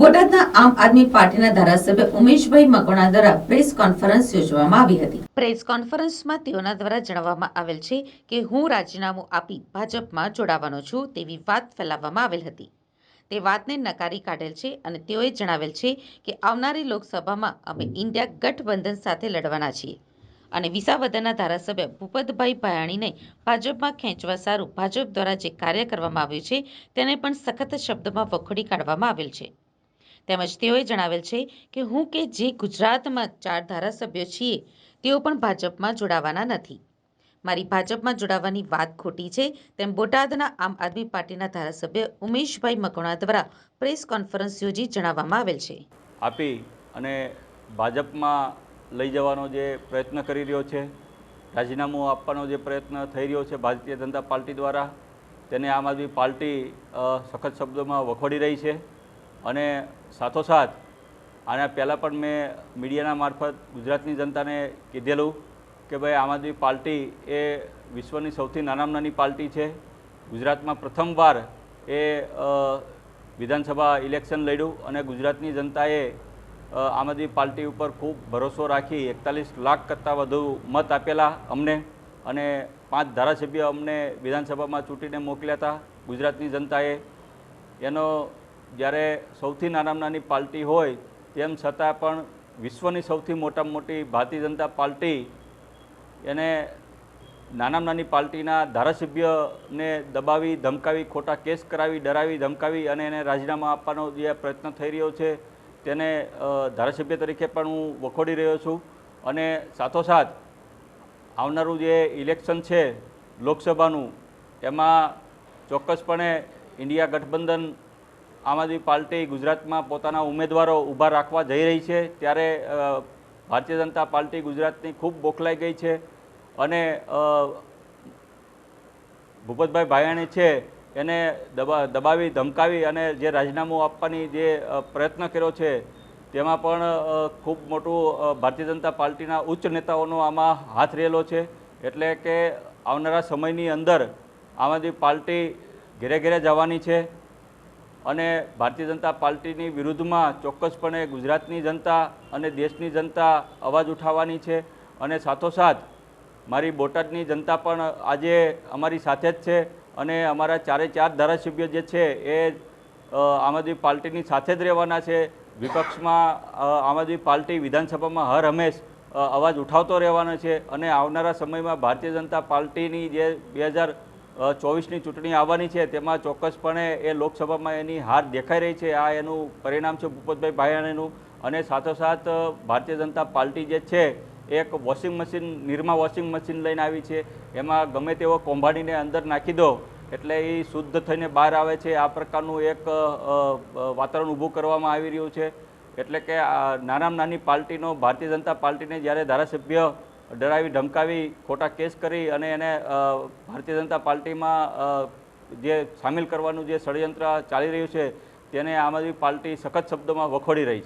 બોટાદના આમ આદમી પાર્ટીના ધારાસભ્ય ઉમેશભાઈ મકવાણા દ્વારા પ્રેસ કોન્ફરન્સ યોજવામાં આવી હતી. પ્રેસ કોન્ફરન્સમાં તેઓના દ્વારા જણાવવામાં આવેલ છે કે હું રાજીનામું આપી ભાજપમાં જોડાવાનો છું તેવી વાત ફેલાવવામાં આવેલ હતી. તે વાતને નકારી કાઢેલ છે અને તેઓએ જણાવેલ છે કે આવનારી લોકસભામાં અમે ઇન્ડિયા ગઠબંધન સાથે લડવાના છીએ અને વિસાવદરના ધારાસભ્ય ભૂપતભાઈ ભાયાણીને ભાજપમાં ખેંચવા સારું ભાજપ દ્વારા જે કાર્ય કરવામાં આવ્યું છે તેને પણ સખત શબ્દમાં વખોડી કાઢવામાં આવેલ છે. તેમજ તેઓએ જણાવેલ છે કે હું કે જે ગુજરાતમાં ચાર ધારાસભ્યો છીએ, તેઓ પણ ભાજપમાં જોડાવાના નથી. મારી ભાજપમાં જોડાવાની વાત ખોટી છે તેમ બોટાદના આમ આદમી પાર્ટીના ધારાસભ્ય ઉમેશભાઈ મકવાણા દ્વારા પ્રેસ કોન્ફરન્સ યોજી જણાવવામાં આવેલ છે. આપી અને ભાજપમાં લઈ જવાનો જે પ્રયત્ન કરી રહ્યો છે, રાજીનામું આપવાનો જે પ્રયત્ન થઈ રહ્યો છે ભારતીય જનતા પાર્ટી દ્વારા, તેને આમ આદમી પાર્ટી સખત શબ્દોમાં વખોડી રહી છે. અને સાથોસાથ આના પહેલાં પણ મેં મીડિયાના મારફત ગુજરાતની જનતાને કીધેલું કે ભાઈ, આમ આદમી પાર્ટી એ વિશ્વની સૌથી નાનામાં નાની પાર્ટી છે. ગુજરાતમાં પ્રથમવાર એ વિધાનસભા ઇલેક્શન લડ્યું અને ગુજરાતની જનતાએ આમ આદમી પાર્ટી ઉપર ખૂબ ભરોસો રાખી એકતાલીસ લાખ કરતાં વધુ મત આપેલા અમને અને પાંચ ધારાસભ્ય અમને વિધાનસભામાં ચૂંટીને મોકલ્યા હતા. ગુજરાતની જનતાએ એનો જ્યારે સૌથી નાનામાં નાની પાર્ટી હોય, તેમ છતાં પણ વિશ્વની સૌથી મોટામાં મોટી ભારતીય જનતા પાર્ટી એને નાનામાં નાની પાર્ટીના ધારાસભ્યને દબાવી, ધમકાવી, ખોટા કેસ કરાવી, ડરાવી, ધમકાવી અને એને રાજીનામા આપવાનો જે પ્રયત્ન થઈ રહ્યો છે, તેને ધારાસભ્ય તરીકે પણ હું વખોડી રહ્યો છું. અને સાથોસાથ આવનારું જે ઇલેક્શન છે લોકસભાનું, એમાં ચોક્કસપણે ઇન્ડિયા ગઠબંધન આમ આદમી પાર્ટી ગુજરાતમાં પોતાના ઉમેદવારો ઊભા રાખવા જઈ રહી છે. ત્યારે ભારતીય જનતા પાર્ટી ગુજરાતની ખૂબ બોખલાઈ ગઈ છે અને ભૂપતભાઈ ભાયાણી છે એને દબા, દબાવી, ધમકાવી અને જે રાજીનામું આપવાની જે પ્રયત્ન કર્યો છે તેમાં પણ ખૂબ મોટું ભારતીય જનતા પાર્ટીના ઉચ્ચ નેતાઓનો આમાં હાથ રહેલો છે. એટલે કે આવનારા સમયની અંદર આમ આદમી પાર્ટી ઘેરે ઘેરે જવાની છે. અને ભારતીય જનતા પાર્ટીની વિરુદ્ધમાં ચોક્કસપણે ગુજરાતની જનતા અને દેશની જનતા અવાજ ઉઠાવવાની છે. અને સાથોસાથ મારી બોટાદની જનતા પણ આજે અમારી સાથે જ છે અને અમારા ચારે ચાર ધારાસભ્યો જે છે એ આમ આદમી પાર્ટીની સાથે જ રહેવાના છે. વિપક્ષમાં આમ આદમી પાર્ટી વિધાનસભામાં હર હંમેશ અવાજ ઉઠાવતો રહેવાનો છે. અને આવનારા સમયમાં ભારતીય જનતા પાર્ટીની જે બે હજાર ચોવીસની ચૂંટણી આવવાની છે, તેમાં ચોક્કસપણે એ લોકસભામાં એની હાર દેખાઈ રહી છે. આ એનું પરિણામ છે ભૂપતભાઈ ભાયાણીનું અને સાથોસાથ ભારતીય જનતા પાર્ટી જે છે, એક washing machine, Nirma washing machine લઈને આવી છે. એમાં ગમે તેવો કોંભાડીને અંદર નાખી દો, એટલે એ શુદ્ધ થઈને બહાર આવે છે. આ પ્રકારનું એક વાતાવરણ ઊભું કરવામાં આવી રહ્યું છે. એટલે કે નાનામાં નાની પાર્ટીનો, ભારતીય જનતા પાર્ટીને જ્યારે ધારાસભ્ય ડરાવી, ધમકાવી, ખોટા કેસ કરી અને એને ભારતીય જનતા પાર્ટીમાં જે સામેલ કરવાનું જે ષડયંત્ર ચાલી રહ્યું છે, તેને આમ આદમી પાર્ટી સખત શબ્દોમાં વખોડી રહી છે.